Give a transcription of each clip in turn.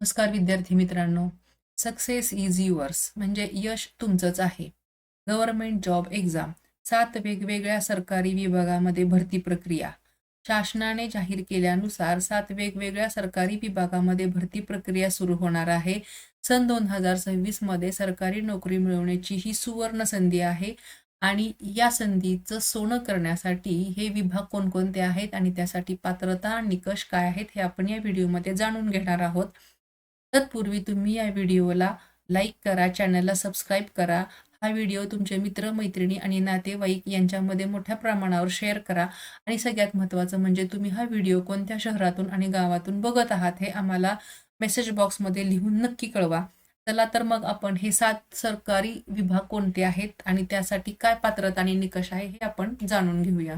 नमस्कार विद्यार्थी मित्रांनो. सक्सेस इज युअर्स म्हणजे यश तुमचंच आहे. गव्हर्नमेंट जॉब एक्झाम सात वेगवेगळ्या सरकारी विभागामध्ये भरती प्रक्रिया. शासनाने जाहीर केल्यानुसार सात वेगवेगळ्या सरकारी विभागामध्ये भरती प्रक्रिया सुरू होणार आहे. सन दोन हजार सव्वीसमध्ये सरकारी नोकरी मिळवण्याची ही सुवर्ण संधी आहे. आणि या संधीचं सोनं करण्यासाठी हे विभाग कोणकोणते आहेत आणि त्यासाठी पात्रता निकष काय आहेत हे आपण या व्हिडिओमध्ये जाणून घेणार आहोत. तत्पूर्वी तुम्ही या व्हिडिओला लाईक करा चॅनलला सबस्क्राईब करा. हा व्हिडिओ तुमचे मित्र मैत्रिणी आणि नातेवाईक यांच्यामध्ये मोठ्या प्रमाणावर शेअर करा. आणि सगळ्यात महत्त्वाचं म्हणजे तुम्ही हा व्हिडिओ कोणत्या शहरातून आणि गावातून बघत आहात हे आम्हाला मेसेज बॉक्समध्ये लिहून नक्की कळवा. चला तर मग आपण हे सात सरकारी विभाग कोणते आहेत आणि त्यासाठी काय पात्रता आणि निकष आहे हे आपण जाणून घेऊया.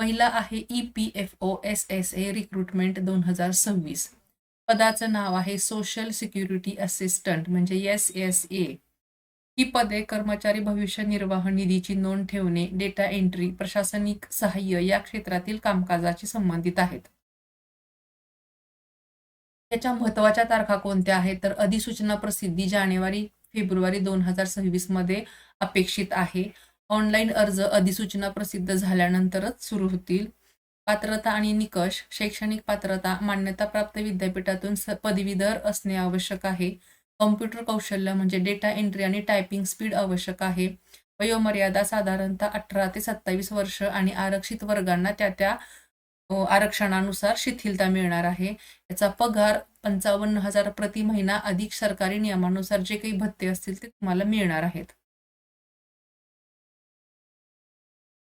पहिला आहे E P F O S S A recruitment दोन हजार सव्वीस. पदाचं नाव आहे सोशल सिक्युरिटी असिस्टंट म्हणजे एस एस ए ही पदे कर्मचारी भविष्य निर्वाह निधीची नोंद ठेवणे डेटा एंट्री प्रशासनिक सहाय्य या क्षेत्रातील कामकाजाशी संबंधित आहेत. त्याच्या महत्त्वाच्या तारखा कोणत्या आहेत? तर अधिसूचना प्रसिद्धी जानेवारी फेब्रुवारी दोन हजार सव्वीसमध्ये अपेक्षित आहे. ऑनलाईन अर्ज अधिसूचना प्रसिद्ध झाल्यानंतरच सुरू होतील. पात्रता आणि निकष शैक्षणिक पात्रता मान्यताप्राप्त विद्यापीठातून पदवीधर असणे आवश्यक आहे. कॉम्प्युटर कौशल्य म्हणजे डेटा एंट्री आणि टायपिंग स्पीड आवश्यक आहे. वयोमर्यादा साधारणतः अठरा ते सत्तावीस वर्ष आणि आरक्षित वर्गांना त्या त्या आरक्षणानुसार शिथिलता मिळणार आहे. याचा पगार पंचावन्न हजार प्रति महिना अधिक सरकारी नियमानुसार जे काही भत्ते असतील ते तुम्हाला मिळणार आहेत.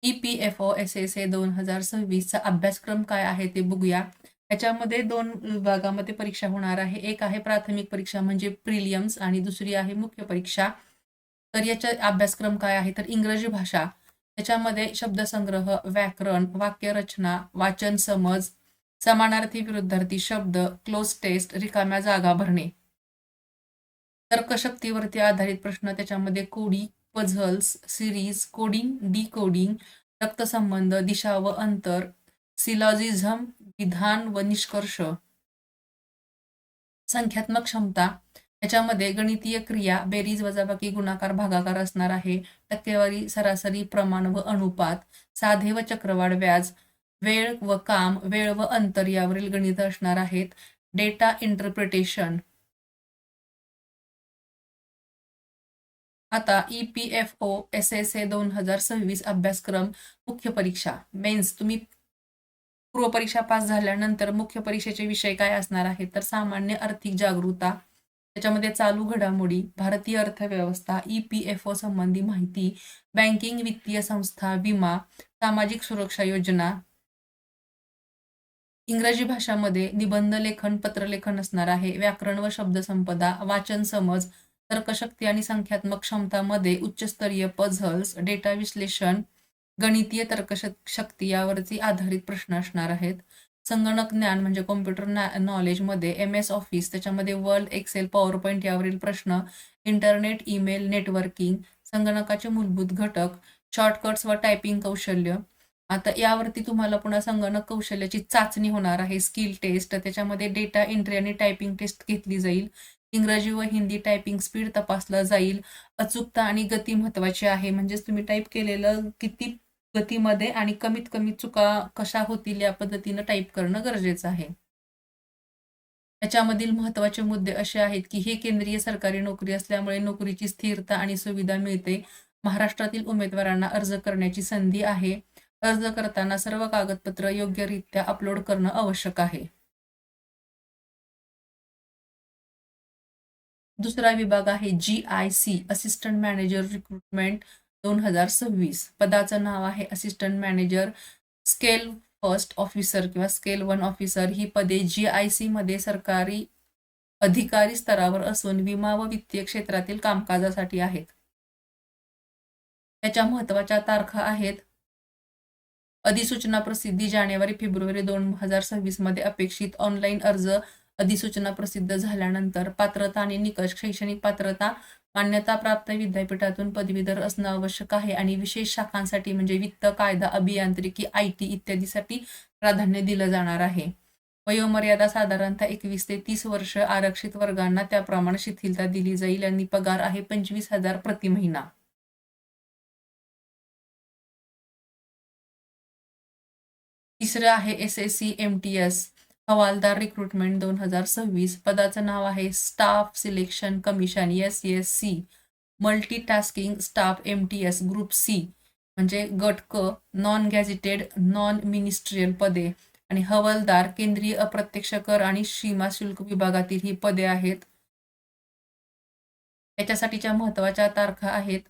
E P F O S S A दोन हजार सव्वीसचा अभ्यासक्रम काय आहे ते बघूया. याच्यामध्ये दोन विभागामध्ये परीक्षा होणार आहे. एक आहे प्राथमिक परीक्षा म्हणजे प्रिलियम्स आणि दुसरी आहे मुख्य परीक्षा. तर याचा अभ्यासक्रम काय आहे? तर इंग्रजी भाषा. याच्यामध्ये शब्दसंग्रह व्याकरण वाक्यरचना वाचन समज समानार्थी विरुद्धार्थी शब्द क्लोज टेस्ट रिकाम्या जागा भरणे. तर्कशक्तीवरती आधारित प्रश्न त्याच्यामध्ये कोडी puzzles series coding decoding रक्तसंबंध दिशा व अंतर सिलॉजिझम विधान व निष्कर्ष. संख्यात्मक क्षमता. याच्यामध्ये गणितीय क्रिया बेरीज वजाबाकी गुणाकार भागाकार असणार आहे. टक्केवारी सरासरी प्रमाण व अनुपात. साधे व चक्रवाढ व्याज. वेळ व काम वेळ व अंतर यावरील गणित असणार आहेत. डेटा इंटरप्रिटेशन आता E P F O S S A दोन हजार सव्वीस अभ्यासक्रम मुख्य परीक्षा. मेन्स तुम्ही पूर्वपरीक्षा पास झाल्यानंतर मुख्य परीक्षेचे विषय काय असणार आहेत? तर सामान्य आर्थिक जागरूकता त्याच्यामध्ये चालू घडामोडी भारतीय अर्थव्यवस्था ई पी एफ ओ संबंधी माहिती बँकिंग वित्तीय संस्था विमा सामाजिक सुरक्षा योजना. इंग्रजी भाषामध्ये निबंध लेखन पत्रलेखन असणार आहे. व्याकरण व शब्दसंपदा वाचन समज तर्कशक्ती आणि संख्यात्मक क्षमतामध्ये उच्चस्तरीय पझल्स डेटा विश्लेषण गणितीय तर्कशक्ती यावरती आधारित प्रश्न असणार आहेत. संगणक ज्ञान म्हणजे कॉम्प्युटर नॉलेजमध्ये एम एस ऑफिस त्याच्यामध्ये वर्ल्ड एक्सेल पॉवर पॉईंट यावरील प्रश्न इंटरनेट ईमेल नेटवर्किंग संगणकाचे मूलभूत घटक शॉर्टकट्स व टायपिंग कौशल्य. आता यावरती तुम्हाला पुन्हा संगणक कौशल्याची चाचणी होणार आहे. स्किल टेस्ट त्याच्यामध्ये डेटा एंट्री आणि टायपिंग टेस्ट घेतली जाईल. इंग्रजी व हिंदी टायपिंग स्पीड तपासलं जाईल. अचूकता आणि गती महत्वाची आहे. म्हणजेच तुम्ही टाईप केलेलं किती गतीमध्ये आणि कमीत कमी चुका कशा होतील या पद्धतीनं टाईप करणं गरजेचं आहे. याच्यामधील महत्त्वाचे मुद्दे असे आहेत की हे केंद्रीय सरकारी नोकरी असल्यामुळे नोकरीची स्थिरता आणि सुविधा मिळते. महाराष्ट्रातील उमेदवारांना अर्ज करण्याची संधी आहे. अर्ज करताना सर्व कागदपत्र योग्यरित्या अपलोड करणं आवश्यक आहे. दुसरा विभाग आहे G I C assistant manager recruitment दोन हजार सव्वीस. पदाचं नाव आहे assistant manager scale first officer किंवा स्केल वन ऑफिसर ही पदे जी आय सी मध्ये सरकारी अधिकारी स्तरावर असून विमा व वित्तीय क्षेत्रातील कामकाजासाठी आहेत. त्याच्या महत्त्वाच्या तारखा आहेत. अधिसूचना प्रसिद्धी जानेवारी फेब्रुवारी दोन हजार सव्वीसमध्ये अपेक्षित ऑनलाईन अर्ज अधिसूचना प्रसिद्ध झाल्यानंतर पात्रता आणि निकष शैक्षणिक पात्रता मान्यताप्राप्त विद्यापीठातून पदवीधर असणं आवश्यक आहे आणि विशेष शाखांसाठी म्हणजे वित्त कायदा अभियांत्रिकी आय टी इत्यादीसाठी प्राधान्य दिलं जाणार आहे. वयोमर्यादा साधारणतः एकवीस ते तीस वर्ष आरक्षित वर्गांना त्याप्रमाणे शिथिलता दिली जाईल आणि पगार आहे पंचवीस हजार प्रति महिना. तिसरं आहे S S C M T S. हवालदार रिक्रुटमेंट दोन हजार सव्वीस पदाचं नाव आहे staff selection commission S S C multi tasking staff M T S group C म्हणजे गट क नॉन गॅझेटेड नॉन मिनिस्ट्रियल पदे. आणि हवालदार केंद्रीय अप्रत्यक्ष कर आणि सीमा शुल्क विभागातील ही पदे आहेत. याच्यासाठीच्या महत्त्वाच्या तारखा आहेत.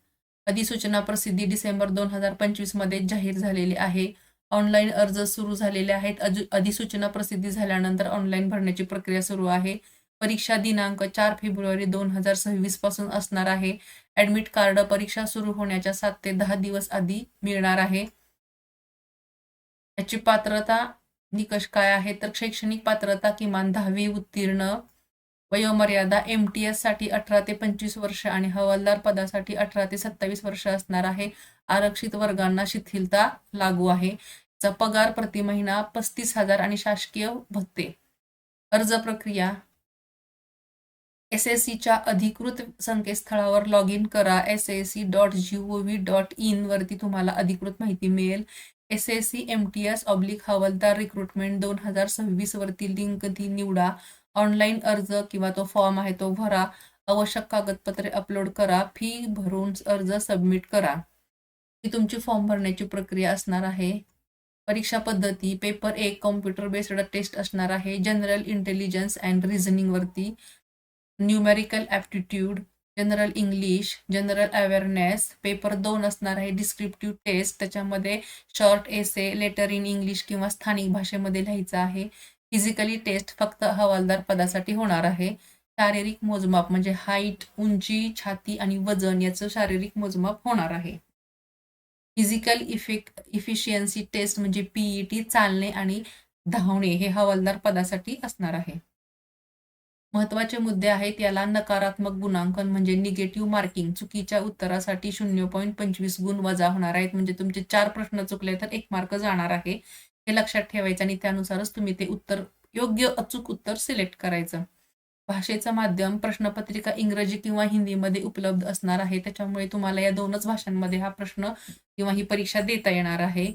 अधिसूचना प्रसिद्धी डिसेंबर दोन हजार पंचवीसमध्ये जाहीर झालेली आहे. ऑनलाईन अर्ज सुरू झालेले आहेत. अधिसूचना प्रसिद्धी झाल्यानंतर ऑनलाईन भरण्याची प्रक्रिया सुरू आहे. परीक्षा दिनांक चार फेब्रुवारी दोन हजार सव्वीसपासून असणार आहे. ऍडमिट कार्ड परीक्षा सुरू होण्याच्या सात ते दहा दिवस आधी मिळणार आहे. याची पात्रता निकष काय आहे? तर शैक्षणिक पात्रता किमान दहावी उत्तीर्ण वयोमर्यादा एम टी एससाठी अठरा ते पंचवीस वर्ष आणि हवालदार पदासाठी अठरा ते सत्तावीस वर्ष असणार आहे. आरक्षित वर्गांना शिथिलता लागू आहे. चा पगार प्रति महिना पस्तीस हजार आणि शासकीय भत्ते. अर्ज प्रक्रिया. एस एस सीच्या अधिकृत संकेतस्थळावर लॉग इन करा. S S C dot G O V dot in वरती तुम्हाला अधिकृत माहिती मिळेल. S S C M T S oblique हवालदार रिक्रुटमेंट दोन हजार सव्वीस वरती लिंक ती निवडा. ऑनलाईन अर्ज किंवा तो फॉर्म आहे तो भरा. आवश्यक कागदपत्रे अपलोड करा. फी भरून अर्ज सबमिट करा. ही तुमची फॉर्म भरण्याची प्रक्रिया असणार आहे. परीक्षा पद्धती पेपर एक कॉम्प्युटर बेस्ड टेस्ट असणार आहे general intelligence and रिझनिंगवरती numerical aptitude general English general awareness paper दोन असणार आहे डिस्क्रिप्टिव्ह टेस्ट त्याच्यामध्ये short essay letter in English किंवा स्थानिक भाषेमध्ये लिहायचं आहे. फिजिकली टेस्ट फक्त हवालदार पदासाठी होणार आहे. शारीरिक मोजमाप म्हणजे हाईट उंची छाती आणि वजन याचं शारीरिक मोजमाप होणार आहे. फिजिकल इफेक्ट इफिशियन्सी टेस्ट म्हणजे पीईटी चालणे आणि धावणे हे हवालदार पदासाठी असणार आहे. महत्त्वाचे मुद्दे आहेत याला नकारात्मक गुणांकन म्हणजे निगेटिव्ह मार्किंग चुकीच्या उत्तरासाठी शून्य पॉईंट पंचवीस गुण वजा होणार आहेत. म्हणजे तुमचे चार प्रश्न चुकले तर एक मार्क जाणार आहे. हे लक्षात ठेवायचं आणि त्यानुसारच तुम्ही ते उत्तर योग्य अचूक उत्तर सिलेक्ट करायचं. भाषेचं माध्यम प्रश्नपत्रिका इंग्रजी किंवा हिंदीमध्ये उपलब्ध असणार आहे. त्याच्यामुळे तुम्हाला या दोनच भाषांमध्ये हा प्रश्न किंवा ही परीक्षा देता येणार आहे.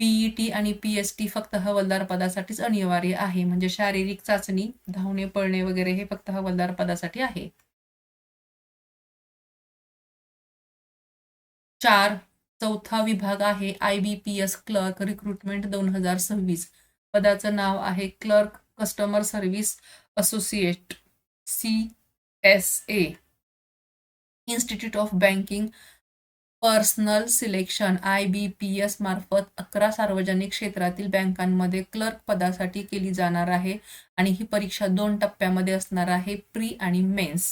पीईटी आणि पी एस टी फक्त हवालदार पदासाठीच अनिवार्य आहे. म्हणजे शारीरिक चाचणी धावणे पळणे वगैरे हे फक्त हवालदार पदासाठी आहे. चार चौथा विभाग आहे I B P S clerk recruitment दोन हजार सव्वीस. पदाचं नाव आहे clerk customer service associate C S A institute of banking personnel selection I B P S मार्फत अकरा सार्वजनिक क्षेत्रातील बँकांमध्ये क्लर्क पदासाठी केली जाणार आहे आणि ही परीक्षा दोन टप्प्यामध्ये असणार आहे प्री आणि मेन्स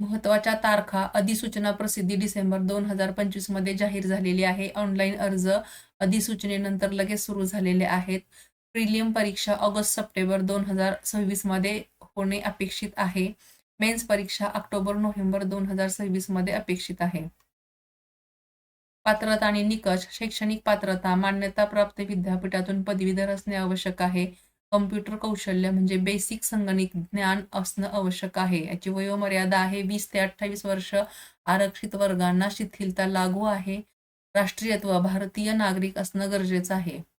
महत्त्वाच्या तारखा अधिसूचना प्रसिद्धी डिसेंबर दोन हजार पंचवीसमध्ये जाहीर झालेली आहे. ऑनलाईन अर्ज अधिसूचनेनंतर लगेच सुरू झालेले आहेत. प्रिलियम परीक्षा ऑगस्ट सप्टेंबर दोन हजार सव्वीसमध्ये होणे अपेक्षित आहे. मेन्स परीक्षा ऑक्टोबर नोव्हेंबर दोन हजार सव्वीसमध्ये अपेक्षित आहे. पात्रता आणि निकष शैक्षणिक पात्रता मान्यता प्राप्त विद्यापीठातून पदवीधर असणे आवश्यक आहे. कम्प्युटर कौशल्य म्हणजे बेसिक संगणक ज्ञान असणं आवश्यक आहे. याची वयोमर्यादा आहे वीस ते अठ्ठावीस वर्ष. आरक्षित वर्गांना शिथिलता लागू आहे. राष्ट्रीयत्व भारतीय नागरिक असणं गरजेचं आहे.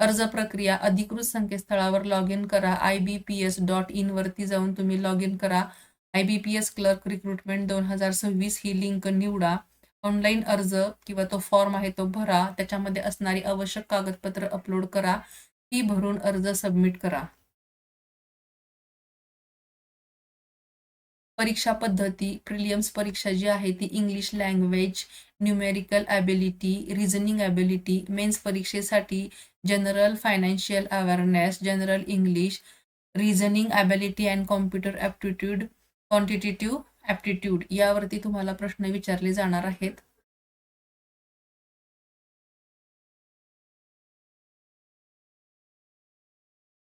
अर्ज प्रक्रिया अधिकृत संकेतस्थळावर लॉग इन करा. I B P S dot in वरती जाऊन तुम्ही लॉग इन करा. I B P S clerk recruitment दोन हजार सव्वीस ही लिंक निवडा. ऑनलाईन अर्ज किंवा तो फॉर्म आहे तो भरा. त्याच्यामध्ये असणारी आवश्यक कागदपत्र अपलोड करा. ती भरून अर्ज सबमिट करा. परीक्षा पद्धती प्रिलियम्स परीक्षा जी आहे ती English language numerical ability reasoning ability mains परीक्षेसाठी general financial awareness general English reasoning ability and computer aptitude quantitative aptitude यावरती तुम्हाला प्रश्न विचारले जाणार आहेत.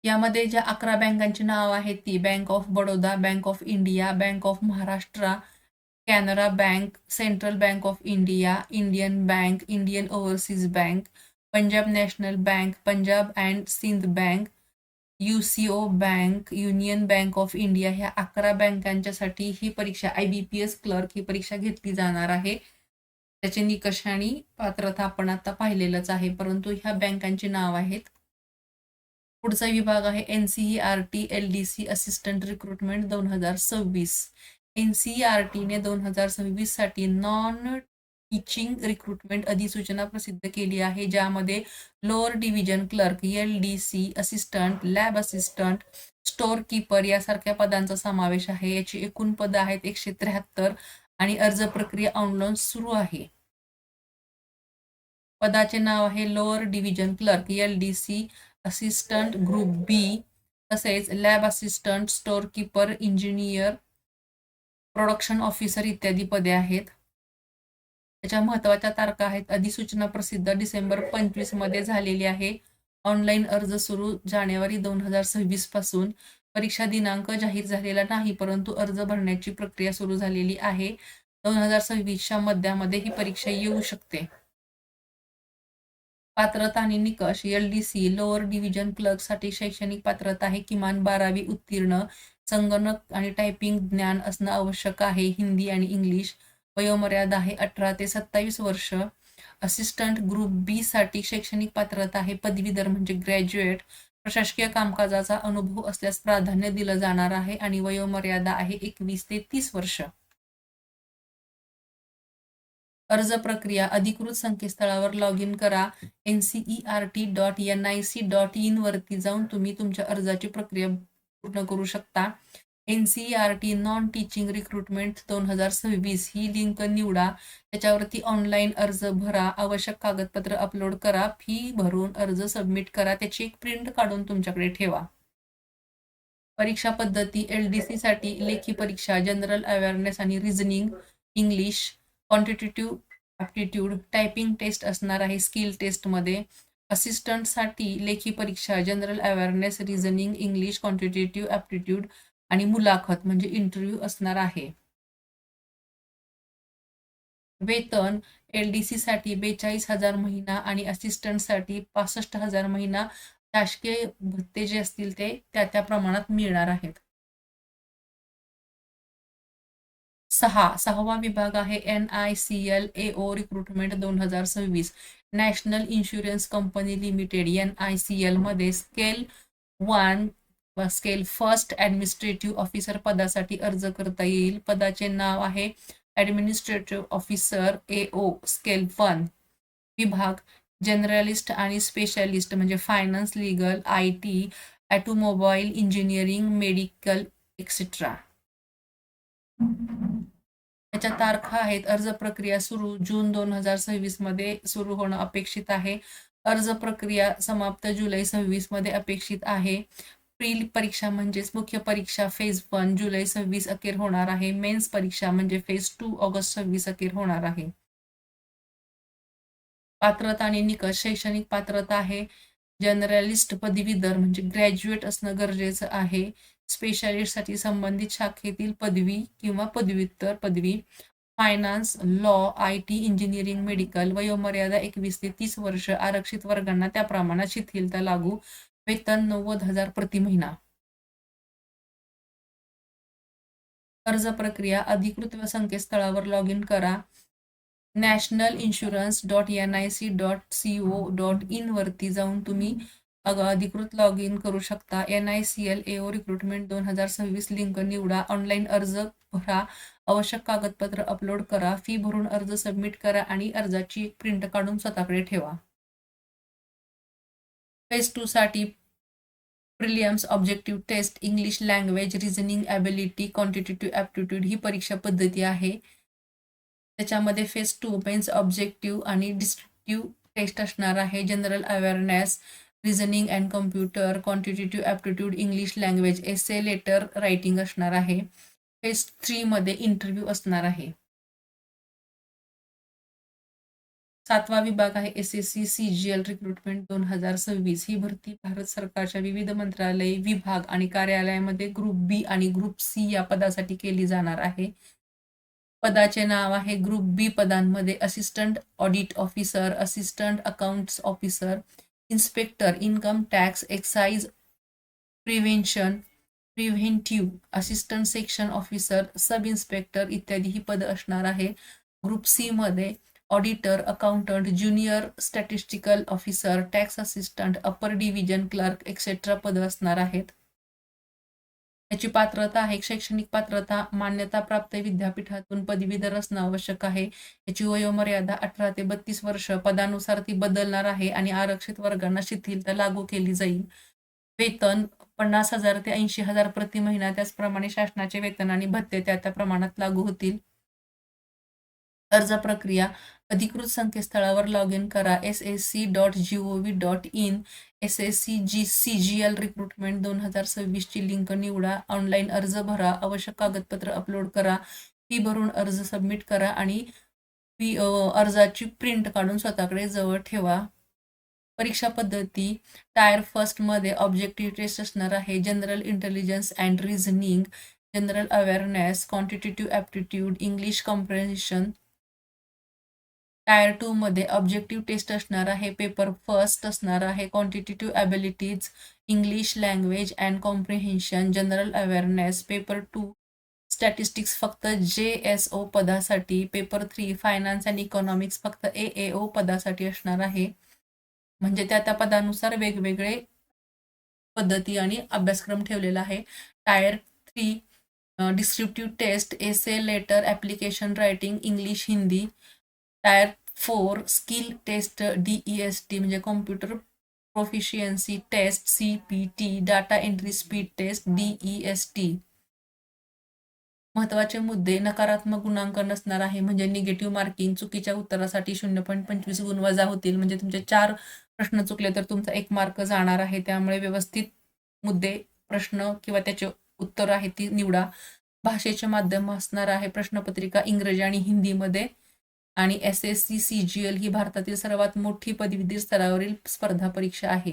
यामध्ये ज्या अकरा बँकांची नाव आहेत ती bank of Baroda bank of India bank of Maharashtra Canara bank central bank of India Indian bank Indian overseas bank Punjab national bank Punjab and Sind bank U C O bank union bank of India ह्या अकरा बँकांच्यासाठी ही परीक्षा I B P S clerk ही परीक्षा घेतली जाणार आहे. त्याचे निकष आणि पात्रता आपण आता पाहिलेलंच आहे परंतु ह्या बँकांची नाव आहेत. पुढचा विभाग आहे N C E R T L D C assistant recruitment दोन हजार सव्वीस. एन सी आर टीने दोन हजार सव्वीससाठी नॉन टीचिंग रिक्रुटमेंट अधिसूचना प्रसिद्ध केली आहे ज्यामध्ये lower division clerk L D C assistant lab assistant store keeper यासारख्या पदांचा समावेश आहे. याची एकूण पदं आहेत एकशे त्र्याहत्तर आणि अर्ज प्रक्रिया ऑनलाईन सुरू आहे. पदाचे नाव आहे lower division clerk L D C assistant group B तसेच lab assistant store keeper engineer production officer इत्यादी पदे आहेत. त्याच्या महत्त्वाच्या तारखा आहेत. अधिसूचना प्रसिद्ध डिसेंबर पंचवीसमध्ये झालेली आहे. ऑनलाईन अर्ज सुरू जानेवारी दोन हजार सव्वीसपासून परीक्षा दिनांक जाहीर झालेला नाही परंतु अर्ज भरण्याची प्रक्रिया सुरू झालेली आहे. दोन हजार सव्वीसच्या मध्यामध्ये ही परीक्षा येऊ शकते. पात्रता आणि निकष L D C lower division क्लर्कसाठी शैक्षणिक पात्रता आहे. किमान बारावी उत्तीर्ण संगणक आणि टायपिंग ज्ञान असणं आवश्यक आहे. हिंदी आणि इंग्लिश वयोमर्यादा आहे अठरा ते सत्तावीस वर्ष. असिस्टंट ग्रुप बी साठी शैक्षणिक पात्रता आहे. पदवीधर म्हणजे ग्रॅज्युएट प्रशासकीय कामकाजाचा अनुभव असल्यास प्राधान्य दिलं जाणार आहे आणि वयोमर्यादा आहे एकवीस ते तीस वर्ष. अर्ज प्रक्रिया अधिकृत संकेतस्थळावर लॉग इन करा. N C E R T dot N I C dot in वरती जाऊन तुम्ही तुमच्या अर्जाची प्रक्रिया पूर्ण करू शकता. N C R T non teaching recruitment दोन हजार सव्वीस ही लिंक निवडा. त्याच्यावरती ऑनलाईन अर्ज भरा. आवश्यक कागदपत्र अपलोड करा. फी भरून अर्ज सबमिट करा. त्याची एक प्रिंट काढून तुमच्याकडे ठेवा. परीक्षा पद्धती एल डी सी साठी लेखी परीक्षा जनरल अवेअरनेस आणि reasoning English quantitative aptitude typing test असणार आहे स्किल टेस्टमध्ये असिस्टंटसाठी लेखी परीक्षा general awareness reasoning English quantitative aptitude आणि मुलाखत म्हणजे इंटरव्ह्यू असणार आहे. वेतन एल डी सी साठी बेचाळीस हजार महिना आणि असिस्टंटसाठी पासष्ट हजार महिना. शासकीय भत्ते जे असतील ते त्या त्या प्रमाणात मिळणार आहेत. सहा सहावा विभाग आहे N I C L A O recruitment दोन हजार सव्वीस. National insurance company limited N I C एलमध्ये scale one scale first administrative officer पदासाठी अर्ज करता येईल. पदाचे नाव आहे administrative officer A O scale one विभाग जनरलिस्ट आणि स्पेशालिस्ट म्हणजे finance legal I T automobile engineering medical etcetera त्याच्या तारखा आहेत. अर्ज प्रक्रिया सुरू जून दोन हजार सव्वीसमध्ये सुरू होणं अपेक्षित आहे. अर्ज प्रक्रिया समाप्त जुलै सव्वीसमध्ये अपेक्षित आहे. प्री परीक्षा म्हणजेच मुख्य परीक्षा फेज वन जुलै सव्वीस अखेर होणार आहे. मेन्स परीक्षा म्हणजे फेज टू ऑगस्ट सव्वीस अखेर होणार आहे. पात्रता आणि निकष शैक्षणिक पात्रता आहे. जनरलिस्ट पदवीधर म्हणजे ग्रॅज्युएट असणं गरजेचं आहे. स्पेशालिस्टसाठी संबंधित शाखेतील पदवी किंवा पदव्युत्तर पदवी finance law I T engineering medical वयोमर्यादा एकवीस ते तीस वर्ष आरक्षित वर्गांना त्या प्रमाणात शिथिलता लागू वेतन नव्वद हजार प्रति महिना. अर्ज प्रक्रिया अधिकृत संकेतस्थळावर लॉग इन करा. National insurance dot N I C dot C O dot in वरती जाऊन तुम्ही अधिकृत लॉग इन करू शकता. N I C L A O recruitment दोन हजार सव्वीस लिंक निवडा. ऑनलाईन अर्ज भरा. आवश्यक कागदपत्र अपलोड करा. फी भरून अर्ज सबमिट करा आणि अर्जाची प्रिंट काढून स्वतःकडे ठेवा. फेज टू साठी prelims objective test English language reasoning ability quantitative aptitude ही परीक्षा पद्धती आहे. त्याच्यामध्ये फेज टू मेन्स ऑब्जेक्टिव्ह आणि डिस्ट्रिक्टिव्ह टेस्ट असणार आहे. General awareness reasoning and computer quantitative aptitude English language essay letter writing असणार आहे. फेज थ्रीमध्ये इंटरव्ह्यू असणार आहे. सातवा विभाग आहे S S C C G L recruitment दोन हजार सव्वीस. ही भरती भारत सरकारच्या विविध मंत्रालय विभाग आणि कार्यालयामध्ये ग्रुप बी आणि ग्रुप सी या पदासाठी केली जाणार आहे. पदाचे नाव आहे ग्रुप बी पदांमध्ये assistant audit officer assistant accounts officer inspector income tax excise prevention preventive assistant section officer sub inspector इत्यादी ही पदं असणार आहे. ग्रुप सी मध्ये auditor accountant junior statistical officer tax assistant upper division clerk etcetera पदं असणार आहेत. याची पात्रता आहे शैक्षणिक पात्रता मान्यता प्राप्त विद्यापीठातून पदवीधर असणं आवश्यक आहे. याची वयोमर्यादा अठरा ते बत्तीस वर्ष पदानुसार ती बदलणार आहे आणि आरक्षित वर्गांना शिथिलता लागू केली जाईल. वेतन पन्नास हजार ते ऐंशी हजार प्रति महिना त्याचप्रमाणे शासनाचे वेतन आणि भत्ते त्या त्या प्रमाणात लागू होतील. अर्ज प्रक्रिया अधिकृत संकेतस्थळावर लॉग इन करा. S S C dot G O V dot in S S C G C G L recruitment दोन हजार सव्वीसची लिंक निवडा. ऑनलाईन अर्ज भरा. आवश्यक कागदपत्र अपलोड करा. फी भरून अर्ज सबमिट करा आणि फी अर्जाची प्रिंट काढून स्वतःकडे जवळ ठेवा. परीक्षा पद्धती. टायर फर्स्टमध्ये ऑब्जेक्टिव्ह टेस्ट असणार आहे. General intelligence and reasoning general awareness quantitative aptitude English comprehension tier टूमध्ये ऑब्जेक्टिव्ह टेस्ट असणार आहे पेपर फर्स्ट असणार आहे quantitative abilities English language and comprehension general awareness paper two statistics फक्त जे एस ओ पदासाठी paper three finance and economics फक्त A ए ओ पदासाठी असणार आहे. म्हणजे त्या त्या पदानुसार वेगवेगळे पद्धती आणि अभ्यासक्रम ठेवलेला आहे. Tier three descriptive test essay letter application writing English Hindi tier four skill test D E S T म्हणजे computer proficiency test C P T data entry speed test D E S T महत्त्वाचे मुद्दे नकारात्मक गुणांक नसणार आहे म्हणजे negative marking चुकीच्या उत्तरासाठी शून्य पॉईंट पंचवीस गुण वजा होतील म्हणजे तुमचे चार प्रश्न चुकले तर तुमचा एक मार्क जाणार आहे त्यामुळे व्यवस्थित मुद्दे प्रश्न किंवा त्याचे उत्तर आहे ती निवडा. भाषेचे माध्यम असणार आहे प्रश्नपत्रिका इंग्रजी आणि हिंदीमध्ये. आणि S S C C G L ही भारतातील सर्वात मोठी पदवीधर स्तरावरील स्पर्धा परीक्षा आहे.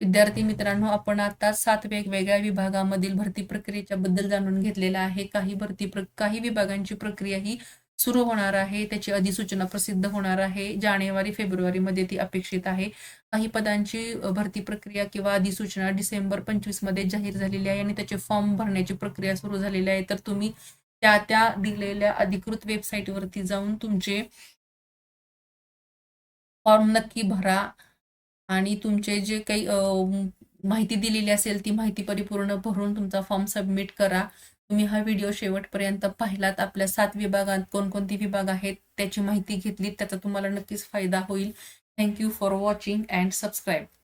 विद्यार्थी मित्रांनो आपण आता सात वेगवेगळ्या विभागामधील भरती प्रक्रियेच्या बद्दल जाणून घेतलेला आहे. काही भरती प्र काही विभागांची प्रक्रिया ही सुरू होणार आहे. त्याची अधिसूचना प्रसिद्ध होणार आहे. जानेवारी फेब्रुवारीमध्ये ती अपेक्षित आहे. काही पदांची भरती प्रक्रिया किंवा अधिसूचना डिसेंबर पंचवीसमध्ये जाहीर झालेली आहे आणि त्याचे फॉर्म भरण्याची प्रक्रिया सुरू झालेली आहे. तर तुम्ही त्या त्या दिलेल्या अधिकृत वेबसाईटवरती जाऊन तुमचे फॉर्म नक्की भरा आणि तुमचे जे काही माहिती दिलेली असेल ती माहिती परिपूर्ण भरून तुमचा फॉर्म सबमिट करा. तुम्ही हा व्हिडिओ शेवटपर्यंत पाहिलात. आपल्या सात विभागात कोणकोणती विभाग आहेत त्याची माहिती घेतली त्याचा तुम्हाला नक्कीच फायदा होईल. Thank you for watching and subscribe